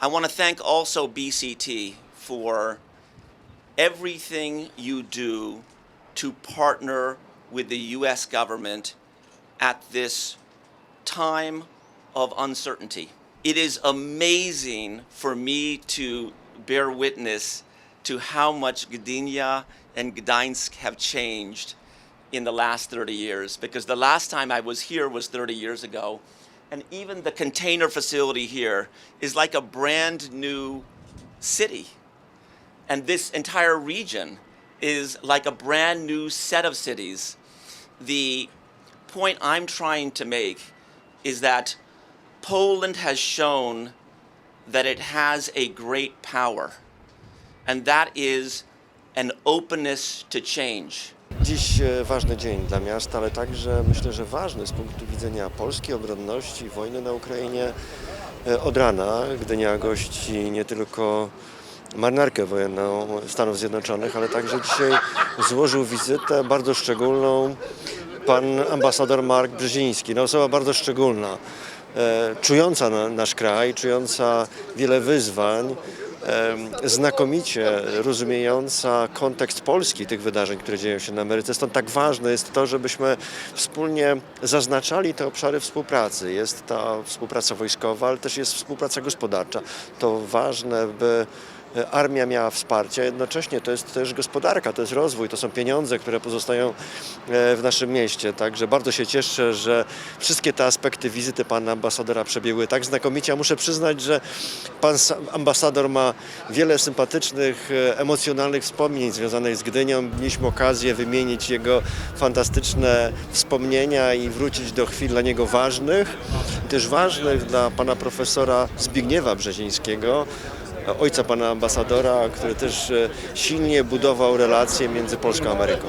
I want to thank also BCT for everything you do to partner with the US government at this time of uncertainty. It is amazing for me to bear witness to how much Gdynia and Gdańsk have changed in the last 30 years because the last time I was here was 30 years ago. And even the container facility here is like a brand new city. And this entire region is like a brand new set of cities. The point I'm trying to make is that Poland has shown that it has a great power, and that is an openness to change. Dziś e, ważny dzień dla miasta, ale także myślę, że ważny z punktu widzenia Polski, obronności, wojny na Ukrainie. E, Od rana Gdynia gości nie tylko marynarkę wojenną Stanów Zjednoczonych, ale także dzisiaj złożył wizytę bardzo szczególną pan ambasador Mark Brzeziński. No, osoba bardzo szczególna, e, czująca na, nasz kraj, czująca wiele wyzwań, znakomicie rozumiejąca kontekst polski tych wydarzeń, które dzieją się na Ameryce. Stąd tak ważne jest to, żebyśmy wspólnie zaznaczali te obszary współpracy. Jest ta współpraca wojskowa, ale też jest współpraca gospodarcza. To ważne, by armia miała wsparcie, jednocześnie to jest też gospodarka, to jest rozwój, to są pieniądze, które pozostają e, w naszym mieście. Także bardzo się cieszę, że wszystkie te aspekty wizyty pana ambasadora przebiegły tak znakomicie. A muszę przyznać, że pan ambasador ma wiele sympatycznych, e, emocjonalnych wspomnień związanych z Gdynią. Mieliśmy okazję wymienić jego fantastyczne wspomnienia i wrócić do chwil dla niego ważnych, też ważnych dla pana profesora Zbigniewa Brzezińskiego, ojca pana ambasadora, który też e, silnie budował relacje między Polską a Ameryką.